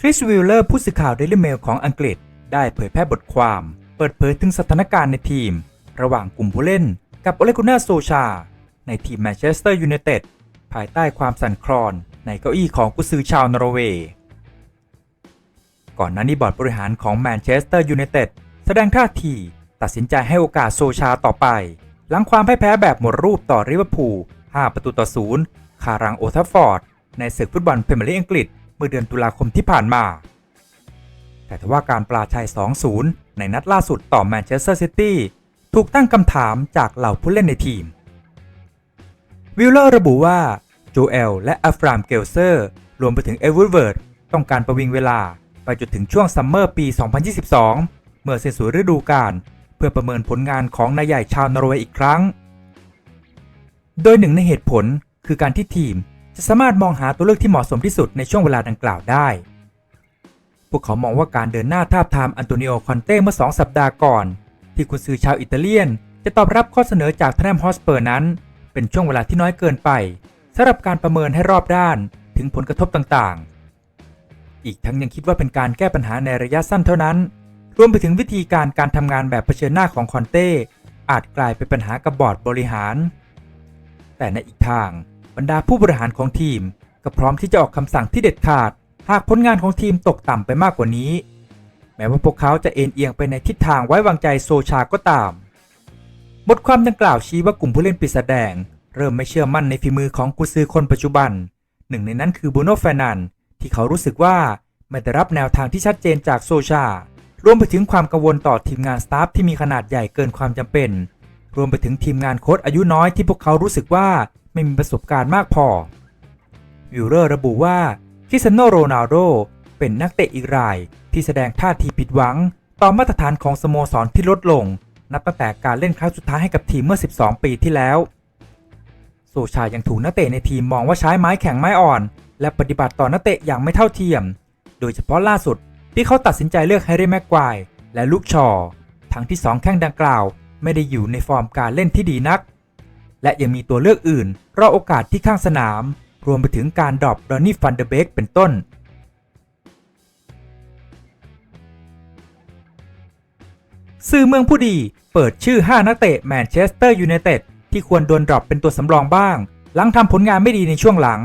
คริสวิลเลอร์ผู้สื่อข่าวเดลิเมลของอังกฤษ ได้เผยแพร่บทความ เปิดเผยถึงสถานการณ์ในทีม ระหว่างกลุ่มผู้เล่น กับโอเลกุน่าโซชา ในทีมแมนเชสเตอร์ยูไนเต็ดภายใต้ความสั่นคลอน ในเก้าอี้ของกุซือชาวนอร์เวย์ก่อนหน้านี้บอร์ดบริหารของแมนเชสเตอร์ยูไนเต็ดแสดงท่าที ตัดสินใจให้โอกาสโซชาต่อไป หลังความพ่ายแพ้แบบหมดรูปต่อริเวอร์พูล 5 ประตูต่อศูนย์คารังโอทัฟฟอร์ด ในศึกฟุตบอลพรีเมียร์ลีกอังกฤษ เมื่อเดือนตุลาคมที่ผ่านมา แต่ทว่าการปราชัย 2-0 ในนัดล่าสุดต่อแมนเชสเตอร์ซิตี้ถูกตั้งคำถามจากเหล่าผู้เล่นในทีม วิลเลอร์ระบุว่าโจเอลและอัฟรามเกลเซอร์ รวมไปถึงเอเวอร์เวิร์ดต้องการประวิงเวลาไปจนถึงช่วงซัมเมอร์ปี 2022 เมื่อสิ้นสุดฤดูกาลเพื่อประเมินผลงานของนายใหญ่ชาวนอร์เวย์อีกครั้ง โดยหนึ่งในเหตุผลคือการที่ทีม จะสามารถมองหาตัวเลือกที่เหมาะสมที่สุดในช่วงเวลาดังกล่าวได้ พวกเขามองว่าการเดินหน้าทาบทามอันโตนิโอคอนเต้เมื่อสองสัปดาห์ก่อน ที่กุนซือชาวอิตาเลียน จะตอบรับข้อเสนอจากทแนมฮอสเปอร์นั้น เป็นช่วงเวลาที่น้อยเกินไปสำหรับการประเมินให้รอบด้านถึงผลกระทบต่างๆ อีกทั้งยังคิดว่าเป็นการแก้ปัญหาในระยะสั้นเท่านั้น รวมไปถึงวิธีการการทำงานแบบเผชิญหน้าของคอนเต้อาจกลายเป็นปัญหากับบอร์ดบริหาร แต่ในอีกทาง บรรดาผู้บริหารของทีม ก็พร้อมที่จะออกคำสั่งที่เด็ดขาด หากผลงานของทีมตกต่ำไปมากกว่านี้ แม้ว่าพวกเขาจะเอ็นเอียงไปในทิศทางไว้วางใจโซชาก็ตาม บทความดังกล่าวชี้ว่ากลุ่มผู้เล่นปีศาจแดง เริ่มไม่เชื่อมั่นในฝีมือของกุซือคนปัจจุบัน หนึ่งในนั้นคือบูโน่แฟนันที่เขารู้สึกว่าไม่ได้รับแนวทางที่ชัดเจนจากโซชารวมไปถึงความกังวลต่อทีมงานสตาฟที่มีขนาดใหญ่เกินความจำเป็น รวมไปถึงทีมงานโค้ชอายุน้อยที่พวกเขารู้สึกว่าไม่มีประสบการณ์มากพอวิลเลอร์ระบุว่าคริสเตียโนโรนัลโดเป็นนักเตะอีกรายที่แสดงท่าทีผิดหวัง ต่อมาตรฐานของสโมสรที่ลดลง นับตั้งแต่การเล่นครั้งสุดท้ายให้กับทีมเมื่อ 12 ปีที่แล้ว โซชายังถูกนักเตะในทีมมองว่าใช้ไม้แข็งไม้อ่อน และปฏิบัติต่อนักเตะอย่างไม่เท่าเทียม โดยเฉพาะล่าสุดที่เขาตัดสินใจเลือกแฮร์รี่แม็กควายและลูกชอ ทั้งที่สองแข้งดังกล่าว ไม่ได้อยู่ในฟอร์มการเล่นที่ดีนัก และยังมีตัวเลือกอื่น รอโอกาสที่ข้างสนาม รวมไปถึงการดรอปดอนนี่ฟันเดเบกเป็นต้นสื่อเมืองผู้ดีเปิดชื่อ 5 นักเตะแมนเชสเตอร์ยูไนเต็ดที่ควรโดนดรอปเป็นตัวสำรองบ้าง หลังทำผลงานไม่ดีในช่วงหลัง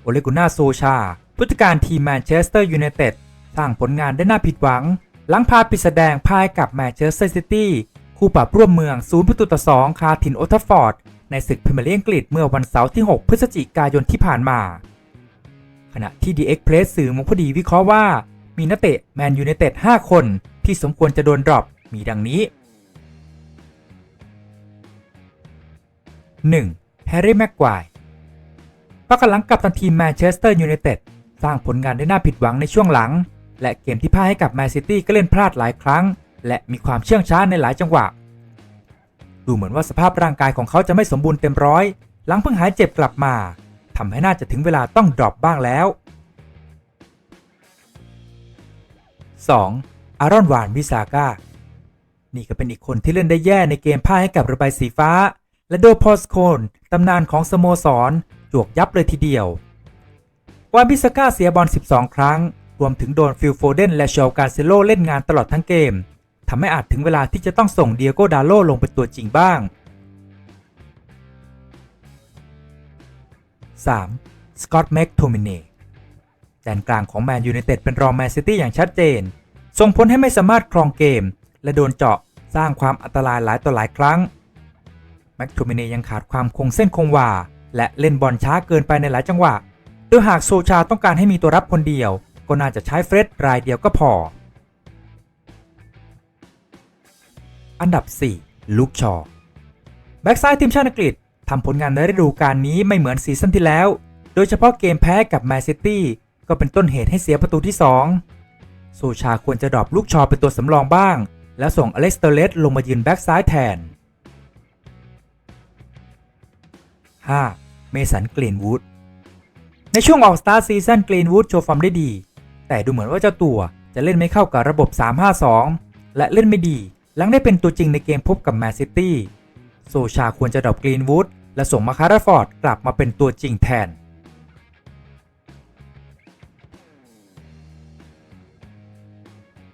โอเลกุน่าโซชาผู้จัดการทีมแมนเชสเตอร์ยูไนเต็ดสร้างผลงานได้น่าผิดหวัง หลังพาปิดแสดงพ่ายกับแมนเชสเตอร์ซิตี้ คู่ปรับร่วมเมืองศูนย์ประตูต่อสองคาถิ่นโอทัฟฟอร์ด ในศึกพรีเมียร์ลีกอังกฤษเมื่อวันเสาร์ที่ 6 พฤศจิกายนที่ผ่านมา ขณะที่ The Express สื่อมงคดีวิเคราะห์ว่า มีนักเตะแมนยูไนเต็ด5 คนที่สมควรจะโดนดรอปมีดังนี้ 1. แฮร์รี่แม็กควายพักหลังกับตันทีมแมนเชสเตอร์ยูไนเต็ดสร้างผลงานได้น่าผิดหวังในช่วงหลัง และเกมที่พ่ายให้กับแมนซิตี้ก็เล่นพลาดหลายครั้ง และมีความเชื่องช้าในหลายจังหวะ ดูเหมือนว่าสภาพร่างกายของเขาจะไม่สมบูรณ์เต็มร้อย หลังเพิ่งหายเจ็บกลับมาทำให้น่าจะถึงเวลาต้องดรอปบ้างแล้ว 2. อารอนวานวิซาก้า นี่ก็เป็นอีกคนที่เล่นได้แย่ในเกมพ่ายให้กับระบายสีฟ้า และโดพอสโคนตำนานของสโมสรจวกยับเลยทีเดียววานวิซาก้าเสียบอล 12 ครั้ง รวมถึงโดนฟิลโฟเดนและเชลการเซโลเล่นงานตลอดทั้งเกม ทำให้อาจถึงเวลาที่จะต้องส่งเดียโกดาโลลงเป็นตัวจริงบ้าง 3. สกอตต์แม็กโทมิเนแดนกลางของแมนยูไนเต็ดเป็นรองแมนซิตี้อย่างชัดเจน ส่งผลให้ไม่สามารถครองเกม และโดนเจาะสร้างความอันตรายหลายต่อหลายครั้ง แม็กโทมิเนยังขาดความคงเส้นคงวา และเล่นบอลช้าเกินไปในหลายจังหวะ โดยหากโซชาต้องการให้มีตัวรับคนเดียว ก็น่าจะใช้เฟรดรายเดียวก็พอ อันดับ 4 ลูกชอแบ็กซ้ายทีมชาติอังกฤษทำผลงานในฤดูกาลนี้ไม่เหมือนซีซั่นที่แล้ว โดยเฉพาะเกมแพ้กับแมนซิตี้ก็เป็นต้นเหตุให้เสียประตูที่2โซชาควรจะดรอปลูกชอเป็นตัวสำรองบ้าง แล้วส่งอเล็กซ์เตเลสลงมายืนแบ็กซ้ายแทน 5. เมสันกรีนวูดในช่วงออกสตาร์ซีซั่นกรีนวูดโชว์ฟอร์มได้ดี แต่ดูเหมือนว่าเจ้าตัวจะเล่นไม่เข้ากับระบบ 3-5-2 และเล่นไม่ดี หลังได้เป็นตัวจริงในเกมพบกับแมนซิตี้โซชาควรจะดรอปกรีนวูดและส่งมาคาราฟอร์ดกลับมาเป็นตัวจริงแทน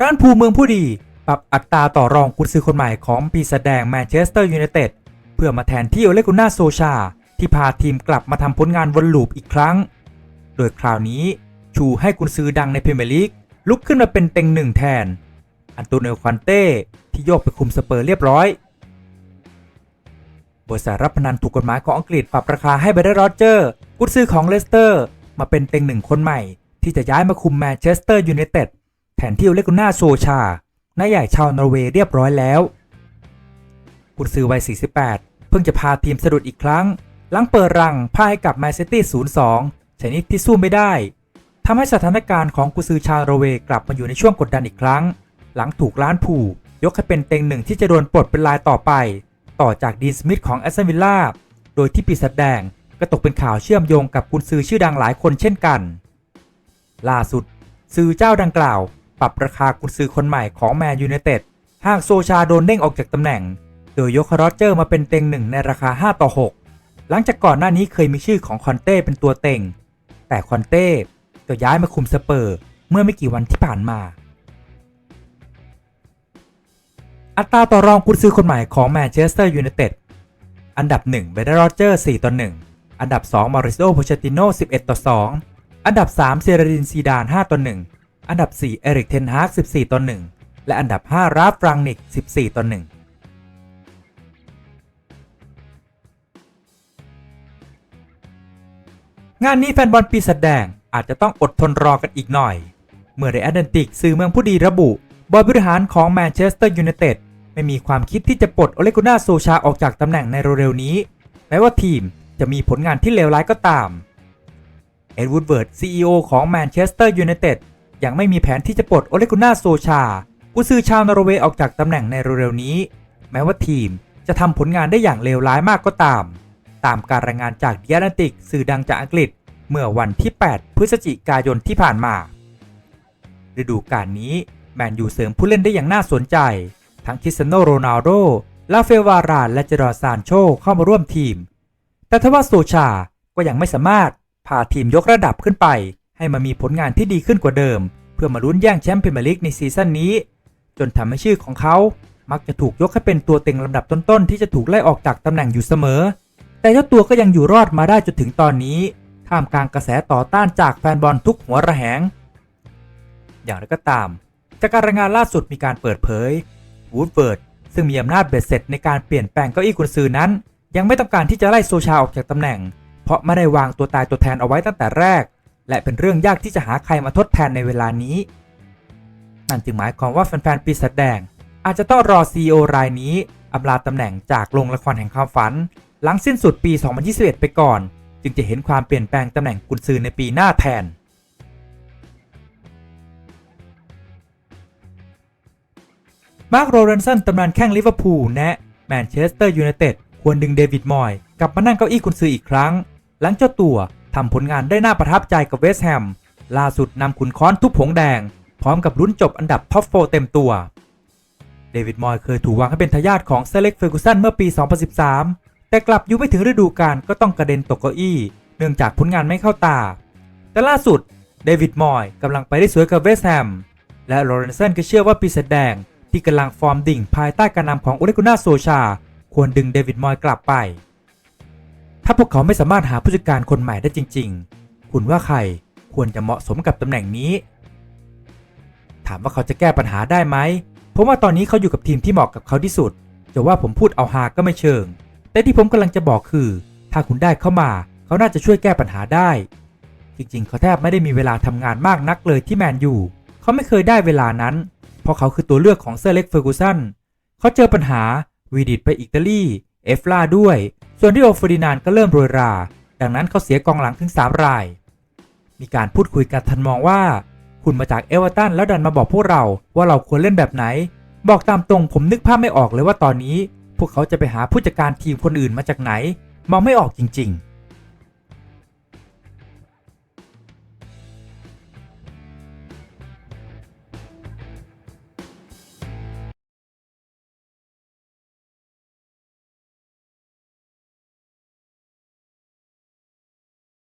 ร้านภูเมืองผู้ดี ปรับอัตราต่อรองกุญซือคนใหม่ของปีศาจแดงแมนเชสเตอร์ยูไนเต็ดเพื่อมาแทนที่โอเลกุน่าโซชา ที่พาทีมกลับมาทำผลงานวนลูปอีกครั้ง โดยคราวนี้ชูให้กุญซือดังในพรีเมียร์ลีกลุกขึ้นมาเป็นเต็งหนึ่งแทน อันโตนิโอควันเต้ที่โยกไปคุมสเปอร์เรียบร้อย บริษัทรับพนันถูกกฎหมายของอังกฤษปรับราคาให้เบรเดนโรเจอร์กุญซือของเลสเตอร์ มาเป็นเต็งหนึ่งคนใหม่ ที่จะย้ายมาคุมแมนเชสเตอร์ยูไนเต็ดแทนที่อเลกุน่าโซชานายใหญ่ชาวนอร์เวย์เรียบร้อยแล้วกุญซือวัย 48 เพิ่งจะพาทีมสะดุดอีกครั้ง หลังเปิดรังพ่ายให้กับแมนซิตี้0-2 ชนิดที่สู้ไม่ได้ทำให้สถานการณ์ของกุซือชาวนอร์เวย์กลับมาอยู่ในช่วงกดดันอีกครั้ง หลังถูกล้านผูก ยกให้เป็นเต็งหนึ่งที่จะโดนปลดเป็นรายต่อไป ต่อจากดีนสมิธของแอสตันวิลล่าโดยที่ปีศาจแดงก็ตกเป็นข่าวเชื่อมโยงกับกุนซือชื่อดังหลายคนเช่นกัน ล่าสุด ซื้อเจ้าดังกล่าว ปรับราคากุนซือคนใหม่ของแมนยูไนเต็ดหากโซชาโดนเด้งออกจากตำแหน่ง โดยยกคาร์โรเจอร์มาเป็นเต็งหนึ่งในราคา 5 ต่อ 6 หลังจากก่อนหน้านี้เคยมีชื่อของคอนเต้เป็นตัวเต็ง แต่คอนเต้ก็ย้ายมาคุมสเปอร์เมื่อไม่กี่วันที่ผ่านมา อัตราต่อรองกุญซื้อคนใหม่ของแมนเชสเตอร์ยูไนเต็ดอันดับ1เบรเดนโรเจอร์4ต่อ1อันดับ2มาริโอโพเชติโน11ต่อ2อันดับ3เซเรดินซีดาน5ต่อ1อันดับ4เอริกเทนฮาก14ต่อ1และอันดับ5ราฟรังนิก 14ต่อ1งานนี้แฟนบอลปีศาจแดงอาจจะต้องอดทนรอกันอีกหน่อย เมื่อเรอัลแอตแลนติกสื่อเมืองผู้ดีระบุ บอยบริหารของแมนเชสเตอร์ยูไนเต็ด ไม่มีความคิดที่จะปลดโอเลกุน่าโซชาออกจากตำแหน่งในเร็วๆนี้ แม้ว่าทีมจะมีผลงานที่เลวร้ายก็ตาม เอ็ดวูดเวิร์ด CEO ของแมนเชสเตอร์ยูไนเต็ดยังไม่มีแผนที่จะปลดโอเลกุน่าโซชากุนซือชาวนอร์เวย์ออกจากตำแหน่งในเร็วๆนี้ แม้ว่าทีมจะทำผลงานได้อย่างเลวร้ายมากก็ตาม ตามการรายงานจากเดิอานติกสื่อดังจากอังกฤษ เมื่อวันที่ 8 พฤศจิกายนที่ผ่านมา ฤดูกาลนี้แมนยูเสริมผู้เล่นได้อย่างน่าสนใจ ทั้งคริสเตียโนโรนัลโดลาเฟลวารานและเจรอซานโชเข้ามาร่วมทีม แต่ทว่าโซชาก็ยังไม่สามารถพาทีมยกระดับขึ้นไป ให้มามีผลงานที่ดีขึ้นกว่าเดิม เพื่อมาลุ้นแย่งแชมป์พรีเมียร์ลีกในซีซั่นนี้ จนทำให้ชื่อของเขา มักจะถูกยกให้เป็นตัวเต็งลำดับต้นๆ ที่จะถูกไล่ออกจากตำแหน่งอยู่เสมอ แต่เจ้าตัวก็ยังอยู่รอดมาได้จนถึงตอนนี้ ท่ามกลางกระแสต่อต้านจากแฟนบอลทุกหัวระแหง อย่างไรก็ตาม จากการรายงานล่าสุดมีการเปิดเผย วูดเวิร์ดซึ่งมีอำนาจเบ็ดเสร็จในการเปลี่ยนแปลงเก้าอี้กุนซือนั้น ยังไม่ต้องการที่จะไล่โซชาออกจากตำแหน่ง เพราะไม่ได้วางตัวตายตัวแทนเอาไว้ตั้งแต่แรก และเป็นเรื่องยากที่จะหาใครมาทดแทนในเวลานี้ นั่นจึงหมายความว่าแฟนๆปีศาจแดง อาจจะต้องรอ CEO รายนี้อำลาตำแหน่งจากโรงละครแห่งความฝัน หลังสิ้นสุดปี 2021 ไปก่อน จึงจะเห็นความเปลี่ยนแปลงตำแหน่งกุนซือในปีหน้าแทน มาร์คโรเรนสันตำนานแข้งลิเวอร์พูลแนะแมนเชสเตอร์ยูไนเต็ดควรดึงเดวิดมอยส์กลับมานั่งเก้าอี้กุนซืออีกครั้ง หลังเจ้าตัวทำผลงานได้น่าประทับใจกับเวสต์แฮมล่าสุดนำขุนค้อนทุบผงแดง พร้อมกับลุ้นจบอันดับท็อปโฟเต็มตัว เดวิดมอยส์เคยถูกวางให้เป็นทายาทของเซเล็กเฟอร์กูสันเมื่อปี 2013 แต่กลับอยู่ไม่ถึงฤดูกาลก็ต้องกระเด็นตกเก้าอี้เนื่องจากผลงานไม่เข้าตา แต่ล่าสุดเดวิดมอยส์กำลังไปได้สวยกับเวสต์แฮมและโรเรนสันก็เชื่อว่าปีศาจแดง ที่กำลังฟอร์มดิ่งภายใต้การนำของโอเลกุนาโซชา ควรดึงเดวิดมอยกลับไป ถ้าพวกเขาไม่สามารถหาผู้จัดการคนใหม่ได้จริง ๆ คุณว่าใครควรจะเหมาะสมกับตำแหน่งนี้ ถามว่าเขาจะแก้ปัญหาได้ไหมผมว่าตอนนี้เขาอยู่กับทีมที่เหมาะกับเขาที่สุด จะว่าผมพูดเอาฮาก็ไม่เชิง แต่ที่ผมกำลังจะบอกคือ ถ้าคุณได้เข้ามาเขาน่าจะช่วยแก้ปัญหาได้ จริงๆ เขาแทบไม่ได้มีเวลาทำงานมากนักเลยที่แมนยูเขาไม่เคยได้เวลานั้น เพราะเขาคือตัวเลือกของเซอร์เล็กเฟอร์กูสันเขาเจอปัญหาวีดิตไปอิตาลีเอฟลาด้วย ส่วนที่โอฟอร์ดินานก็เริ่มโรยรา ดังนั้นเขาเสียกองหลังถึง 3 ราย มีการพูดคุยกันทันมองว่า คุณมาจากเอเวอร์ตันแล้วดันมาบอกพวกเราว่าเราควรเล่นแบบไหน บอกตามตรงผมนึกภาพไม่ออกเลยว่าตอนนี้ พวกเขาจะไปหาผู้จัดการทีมคนอื่นมาจากไหน มองไม่ออกจริง ๆ